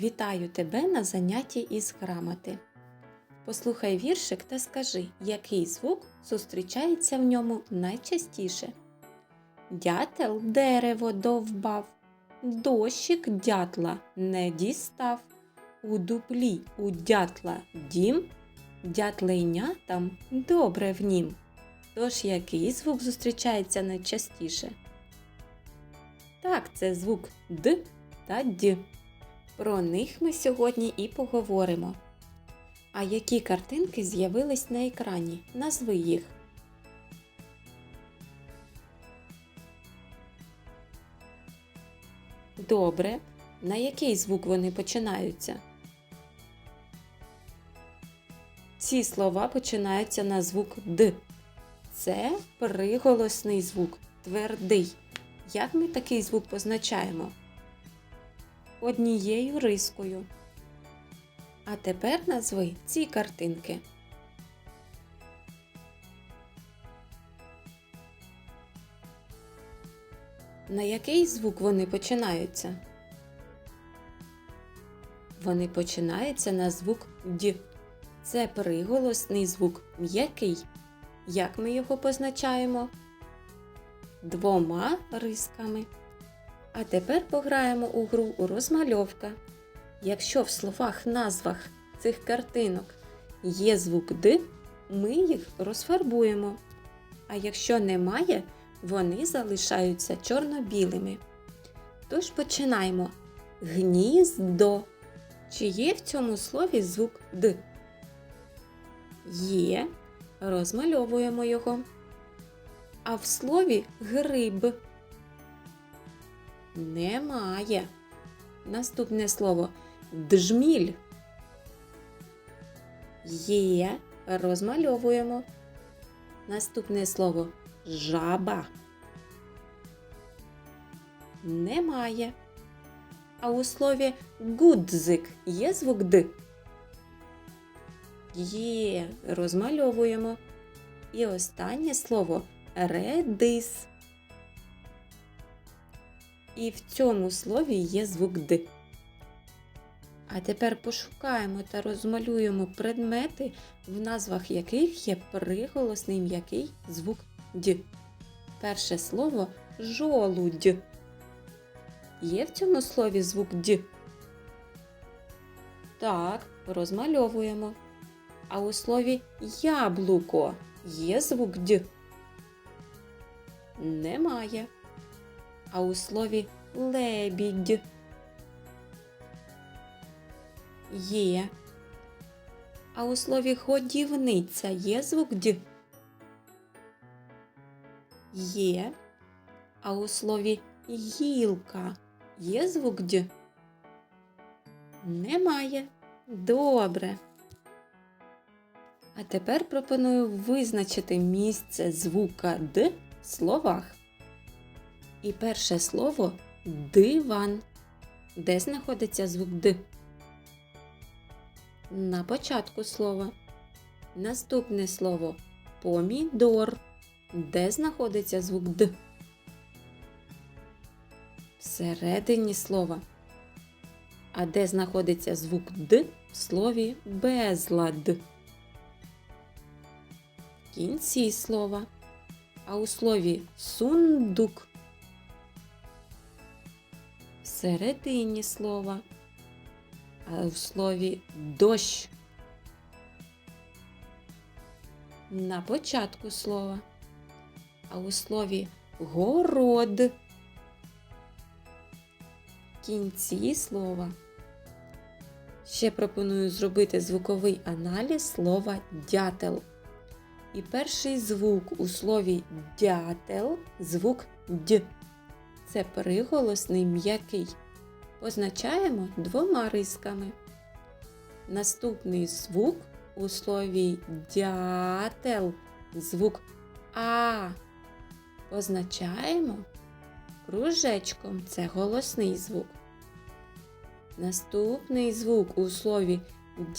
Вітаю тебе на занятті із грамоти. Послухай віршик та скажи, який звук зустрічається в ньому найчастіше. Дятел дерево довбав, дощик дятла не дістав. У дуплі у дятла дім, дятлейнятам добре в нім. Тож який звук зустрічається найчастіше? Так, це звук Д та Д. Про них ми сьогодні і поговоримо. А які картинки з'явились на екрані? Назви їх. Добре. На який звук вони починаються? Ці слова починаються на звук Д. Це приголосний звук, твердий. Як ми такий звук позначаємо? Однією рискою. А тепер назви ці картинки. На який звук вони починаються? Вони починаються на звук Д. Це приголосний звук м'який. Як ми його позначаємо? Двома рисками. А тепер пограємо у гру розмальовка. Якщо в словах назвах цих картинок є звук Д, ми їх розфарбуємо. А якщо немає, вони залишаються чорно-білими. Тож починаємо. Гніздо. Чи є в цьому слові звук Д? Є. Розмальовуємо його. А в слові гриб немає. Наступне слово джміль. Є. Розмальовуємо. Наступне слово жаба. Немає. А у слові гудзик є звук Д? Є. Розмальовуємо. І останнє слово редис. І в цьому слові є звук Д. А тепер пошукаємо та розмалюємо предмети, в назвах яких є приголосний м'який звук Д. Перше слово жолудь. Є в цьому слові звук Д? Так, розмальовуємо. А у слові яблуко є звук Д? Немає. А у слові лебідь є. А у слові годівниця є звук Д? Є. А у слові гілка є звук Д? Немає. Добре. А тепер пропоную визначити місце звука Д в словах. І перше слово диван. Де знаходиться звук Д? На початку слова. Наступне слово помідор. Де знаходиться звук Д? Всередині слова. А де знаходиться звук Д в слові безлад? В кінці слова. А у слові сундук всередині слова, а у слові дощ на початку слова, а у слові город в кінці слова. Ще пропоную зробити звуковий аналіз слова дятел. І перший звук у слові дятел звук Д. Це приголосний м'який. Позначаємо двома рисками. Наступний звук у слові дятел звук А. Позначаємо кружечком. Це голосний звук. Наступний звук у слові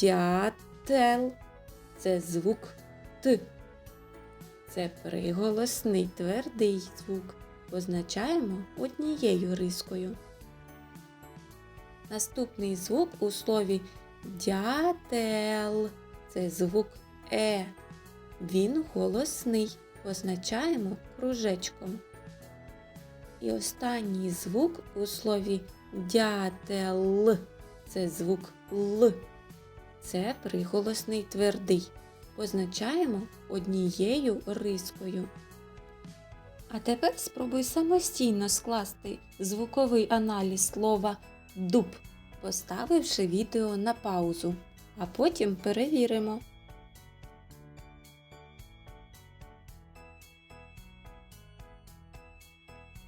дятел це звук Т. Це приголосний твердий звук позначаємо однією рискою. Наступний звук у слові дятел це звук Е. Він голосний. Позначаємо кружечком. І останній звук у слові дятел це звук Л. Це приголосний твердий. Позначаємо однією рискою. А тепер спробуй самостійно скласти звуковий аналіз слова дуб, поставивши відео на паузу, а потім перевіримо.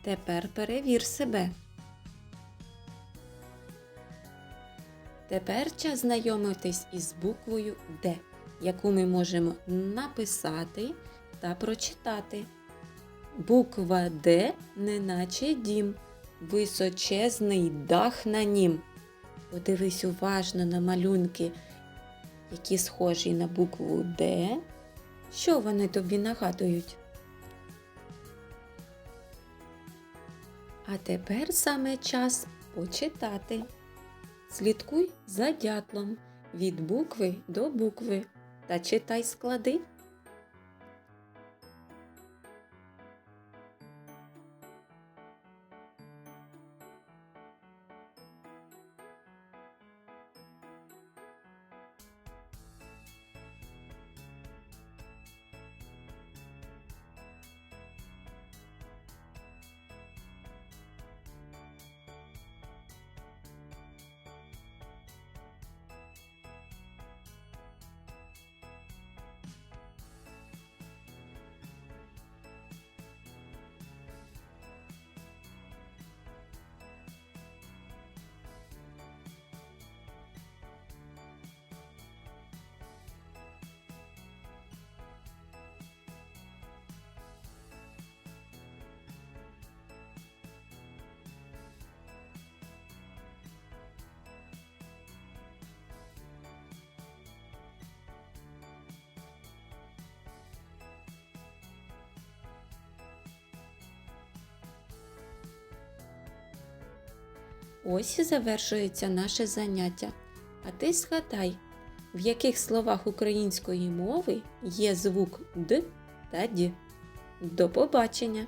Тепер перевір себе. Тепер час знайомитись із буквою Д, яку ми можемо написати та прочитати. Буква Д неначе дім, височезний дах на нім. Подивись уважно на малюнки, які схожі на букву Д. Що вони тобі нагадують? А тепер саме час почитати. Слідкуй за дятлом від букви до букви та читай склади. Ось завершується наше заняття. А ти згадай, в яких словах української мови є звук Д та Д. До побачення!